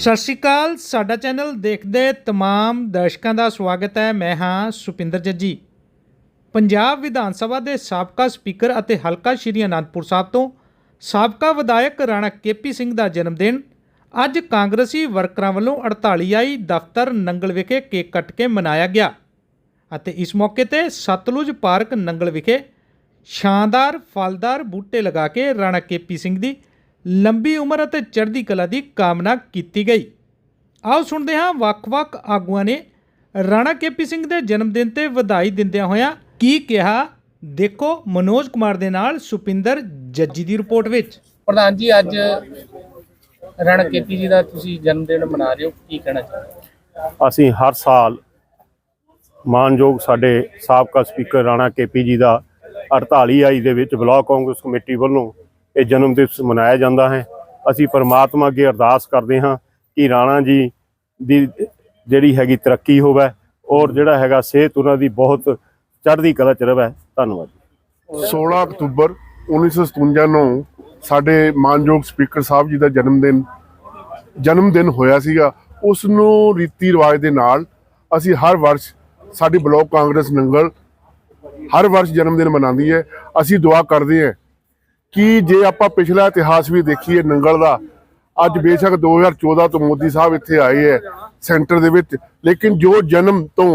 ਸਤਿ ਸ਼੍ਰੀ ਅਕਾਲ, ਸਾਡਾ ਚੈਨਲ ਦੇਖਦੇ ਤਮਾਮ ਦਰਸ਼ਕਾਂ ਦਾ ਸਵਾਗਤ ਹੈ। ਮੈਂ ਹਾਂ ਸੁਪਿੰਦਰ ਜੱਜੀ। ਪੰਜਾਬ ਵਿਧਾਨ ਸਭਾ ਦੇ ਸਾਬਕਾ ਸਪੀਕਰ ਅਤੇ ਹਲਕਾ ਸ਼੍ਰੀ ਅਨੰਦਪੁਰ ਸਾਹਿਬ ਤੋਂ ਸਾਬਕਾ ਵਿਧਾਇਕ ਰਾਣਾ ਕੇਪੀ ਸਿੰਘ ਦਾ ਜਨਮ ਦਿਨ ਅੱਜ ਕਾਂਗਰਸੀ ਵਰਕਰਾਂ ਵੱਲੋਂ 48 ਦਫ਼ਤਰ ਨੰਗਲ ਵਿਖੇ ਕੇਕ ਕੱਟ ਕੇ ਮਨਾਇਆ ਗਿਆ ਅਤੇ ਇਸ ਮੌਕੇ ਤੇ ਸਤਲੁਜ ਪਾਰਕ ਨੰਗਲ ਵਿਖੇ ਸ਼ਾਨਦਾਰ ਫਲਦਾਰ ਬੂਟੇ ਲਗਾ ਕੇ ਰਾਣਾ ਕੇਪੀ ਸਿੰਘ ਦੀ ਲੰਬੀ ਉਮਰ ਅਤੇ ਚੜ੍ਹਦੀ ਕਲਾ ਦੀ ਕਾਮਨਾ ਕੀਤੀ ਗਈ। ਆਓ ਸੁਣਦੇ ਹਾਂ ਵੱਖ-ਵੱਖ ਆਗੂਆਂ ਨੇ ਰਾਣਾ ਕੇਪੀ ਸਿੰਘ ਦੇ ਜਨਮ ਦਿਨ ਤੇ ਵਧਾਈ ਦਿੰਦਿਆਂ ਹੋਇਆਂ ਕੀ ਕਿਹਾ। ਦੇਖੋ ਮਨੋਜ ਕੁਮਾਰ ਦੇ ਨਾਲ ਸੁਪਿੰਦਰ ਜੱਜੀ ਦੀ ਰਿਪੋਰਟ ਵਿੱਚ। ਪ੍ਰਧਾਨ ਜੀ ਅੱਜ ਰਣ ਕੇਪੀ ਜੀ ਦਾ ਤੁਸੀਂ ਜਨਮ ਦਿਨ ਮਨਾ ਰਹੇ ਹੋ ਕੀ ਕਹਿਣਾ ਚਾਹੁੰਦੇ ਅਸੀਂ ਹਰ ਸਾਲ ਮਾਨਯੋਗ ਸਾਡੇ ਸਾਬਕਾ ਸਪੀਕਰ ਰਾਣਾ ਕੇਪੀ ਜੀ ਦਾ 48 ਆਈ ਦੇ ਵਿੱਚ ਬਲਾਕ ਕਾਂਗਰਸ ਕਮੇਟੀ ਵੱਲੋਂ ਇਹ ਜਨਮ ਦਿਵਸ ਮਨਾਇਆ ਜਾਂਦਾ ਹੈ। ਅਸੀਂ ਪਰਮਾਤਮਾ ਅੱਗੇ ਅਰਦਾਸ ਕਰਦੇ ਹਾਂ ਕਿ ਰਾਣਾ ਜੀ ਦੀ ਜਿਹੜੀ ਹੈਗੀ ਤਰੱਕੀ ਹੋਵੇ ਔਰ ਜਿਹੜਾ ਹੈਗਾ ਸਿਹਤ ਉਹਨਾਂ ਦੀ ਬਹੁਤ ਚੜ੍ਹਦੀ ਕਲਾ ਚ ਰਵੇ। ਧੰਨਵਾਦ 16 ਅਕਤੂਬਰ 1957 ਨੂੰ ਸਾਡੇ ਮਾਨਯੋਗ ਸਪੀਕਰ ਸਾਹਿਬ ਜੀ ਦਾ ਜਨਮ ਦਿਨ ਜਨਮ ਦਿਨ ਹੋਇਆ ਸੀਗਾ। ਉਸ ਨੂੰ ਰੀਤੀ ਰਿਵਾਜ ਦੇ ਨਾਲ ਅਸੀਂ ਹਰ ਵਰਸ਼ ਸਾਡੀ ਬਲਾਕ ਕਾਂਗਰਸ ਨੰਗਲ ਹਰ ਵਰਸ਼ ਜਨਮ ਦਿਨ ਮਨਾਉਂਦੀ ਹੈ। ਅਸੀਂ ਦੁਆ ਕਰਦੇ ਹਾਂ ਕਿ ਜੇ ਆਪਾਂ ਪਿਛਲਾ ਇਤਿਹਾਸ ਵੀ ਦੇਖੀਏ ਨੰਗਲ ਦਾ, ਅੱਜ ਬੇਸ਼ੱਕ 2014 ਤੋਂ ਮੋਦੀ ਸਾਹਿਬ ਇੱਥੇ ਆਏ ਹੈ ਸੈਂਟਰ ਦੇ ਵਿੱਚ, ਲੇਕਿਨ ਜੋ ਜਨਮ ਤੋਂ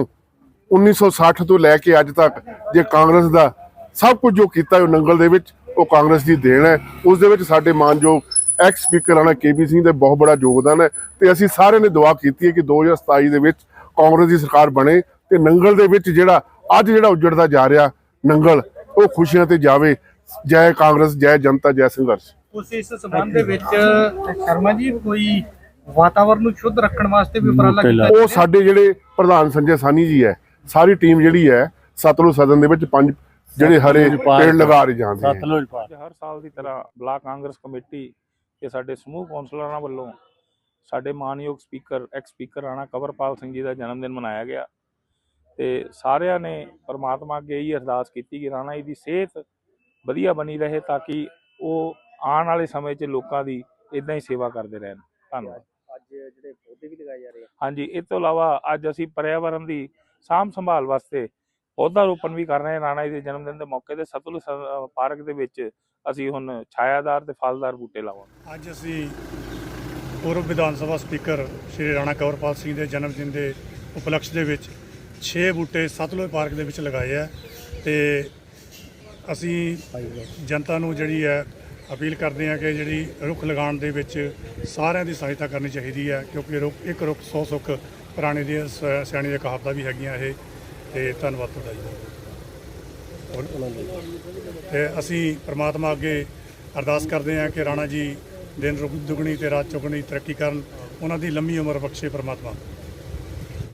1960 ਤੋਂ ਲੈ ਕੇ ਅੱਜ ਤੱਕ ਜੇ ਕਾਂਗਰਸ ਦਾ, ਸਭ ਕੁਝ ਜੋ ਕੀਤਾ ਉਹ ਨੰਗਲ ਦੇ ਵਿੱਚ, ਉਹ ਕਾਂਗਰਸ ਦੀ ਦੇਣ ਹੈ ਉਸ ਦੇ ਵਿੱਚ ਸਾਡੇ ਮਾਨਯੋਗ ਐਕਸ ਸਪੀਕਰ ਆਣਾ ਕੇਬੀ ਸਿੰਘ ਦਾ ਬਹੁਤ ਬੜਾ ਯੋਗਦਾਨ ਹੈ ਤੇ ਅਸੀਂ ਸਾਰਿਆਂ ਨੇ ਦੁਆ ਕੀਤੀ ਹੈ ਕਿ 2027 ਦੇ ਵਿੱਚ ਕਾਂਗਰਸ ਦੀ ਸਰਕਾਰ ਬਣੇ, ਤੇ ਨੰਗਲ ਦੇ ਵਿੱਚ ਜਿਹੜਾ ਅੱਜ ਜਿਹੜਾ ਉੱਜੜਦਾ ਜਾ ਰਿਹਾ ਨੰਗਲ, ਉਹ ਖੁਸ਼ੀਆਂ ਤੇ ਜਾਵੇ ਜੈ ਕਾਂਗਰਸ ਜੈ ਜਨਤਾ ਜੈ ਸੰਘਰਸ਼। ਉਸ ਇਸ ਸੰਬੰਧ ਦੇ ਵਿੱਚ ਸ਼ਰਮਾ ਜੀ ਕੋਈ ਵਾਤਾਵਰਨ ਨੂੰ ਸ਼ੁੱਧ ਰੱਖਣ ਵਾਸਤੇ ਵੀ ਉਪਰਾਲਾ ਕੀਤਾ ਉਹ ਸਾਡੇ ਜਿਹੜੇ ਪ੍ਰਧਾਨ ਸੰਜੇ ਸਾਨੀ ਜੀ ਹੈ ਸਾਰੀ ਟੀਮ ਜਿਹੜੀ ਹੈ ਸਤਲੁਜ ਸਦਨ ਦੇ ਵਿੱਚ ਪੰਜ ਜਿਹੜੇ ਹਰੇ ਪੇੜ ਲਗਾ ਰਹੇ ਜਾਂਦੇ ਹੈ ਪਾਰਕ ਹਰ ਸਾਲ ਦੀ ਤਰ੍ਹਾਂ ਬਲਾਕ ਕਾਂਗਰਸ ਕਮੇਟੀ ਤੇ ਸਾਡੇ ਸਮੂਹ ਕੌਂਸਲਰਾਂ ਵੱਲੋਂ ਸਾਡੇ ਮਾਨਯੋਗ speaker ex speaker Rana Kanwarpal Singh ji ਦਾ ਜਨਮ ਦਿਨ ਮਨਾਇਆ ਗਿਆ ਤੇ ਸਾਰਿਆਂ ਨੇ ਪਰਮਾਤਮਾ ਅੱਗੇ ਇਹ ਅਰਦਾਸ ਕੀਤੀ ਕਿ ਰਾਣਾ ਜੀ ਦੀ ਸਿਹਤ ਵਧੀਆ ਬਣੀ ਰਹੇ ਤਾਂ ਕਿ ਉਹ ਆਉਣ ਵਾਲੇ ਸਮੇਂ 'ਚ ਲੋਕਾਂ ਦੀ ਇਦਾਂ ਹੀ ਸੇਵਾ ਕਰਦੇ ਰਹਿਣ। ਧੰਨਵਾਦ। ਅੱਜ ਜਿਹੜੇ ਪੌਦੇ ਵੀ ਲਗਾਏ ਜਾ ਰਹੇ ਆ। ਹਾਂਜੀ ਇਸ ਤੋਂ ਇਲਾਵਾ ਅੱਜ ਅਸੀਂ ਪਰਿਆਵਰਨ ਦੀ ਸਾਂਭ ਸੰਭਾਲ ਵਾਸਤੇ ਪੌਦਾ ਰੋਪਣ ਵੀ ਕਰ ਰਹੇ ਹਾਂ। ਰਾਣਾ ਜੀ ਦੇ ਜਨਮ ਦਿਨ ਦੇ ਮੌਕੇ ਤੇ ਸਤਲੁਜ ਪਾਰਕ ਦੇ ਵਿੱਚ ਅਸੀਂ ਹੁਣ ਛਾਇਆਦਾਰ ਤੇ ਫਲਦਾਰ ਬੂਟੇ ਲਾਵਾਂਗੇ। ਅੱਜ ਅਸੀਂ ਪੂਰਵ ਵਿਧਾਨ ਸਭਾ ਸਪੀਕਰ ਸ਼੍ਰੀ ਰਾਣਾ ਕੰਵਰਪਾਲ ਸਿੰਘ ਦੇ ਜਨਮ ਦਿਨ ਦੇ ਉਪਲਕਸ਼ ਦੇ ਵਿੱਚ 6 ਬੂਟੇ ਸਤਲੁਜ ਪਾਰਕ ਦੇ ਵਿੱਚ ਲਗਾਏ ਆ ਤੇ ਅਸੀਂ ਜਨਤਾ ਨੂੰ ਜਿਹੜੀ ਹੈ ਅਪੀਲ ਕਰਦੇ ਹਾਂ ਕਿ ਜਿਹੜੀ ਰੁੱਖ ਲਗਾਉਣ ਦੇ ਵਿੱਚ ਸਾਰਿਆਂ ਦੀ ਸਹਾਇਤਾ ਕਰਨੀ ਚਾਹੀਦੀ ਹੈ, ਕਿਉਂਕਿ ਰੁੱਖ, ਇੱਕ ਰੁੱਖ 100 ਸੁੱਖ ਪੁਰਾਣੇ ਦੀਆਂ ਸ- ਸਿਆਣੀ ਦੀਆਂ ਕਹਾਵਤਾਂ ਵੀ ਹੈਗੀਆਂ ਇਹ, ਤੇ ਧੰਨਵਾਦ ਤੁਹਾਡਾ ਜੀ। ਹੋਰ- ਤੇ ਅਸੀਂ ਪ੍ਰਮਾਤਮਾ ਅੱਗੇ ਅਰਦਾਸ ਕਰਦੇ ਹਾਂ ਕਿ ਰਾਣਾ ਜੀ ਦਿਨ ਰੁਗ- ਦੁਗਣੀ ਤੇ ਰਾਤ ਚੁਗਣੀ ਤਰੱਕੀ ਕਰਨ, ਉਹਨਾਂ ਦੀ ਲੰਮੀ ਉਮਰ ਬਖਸ਼ੇ ਪ੍ਰਮਾਤਮਾ।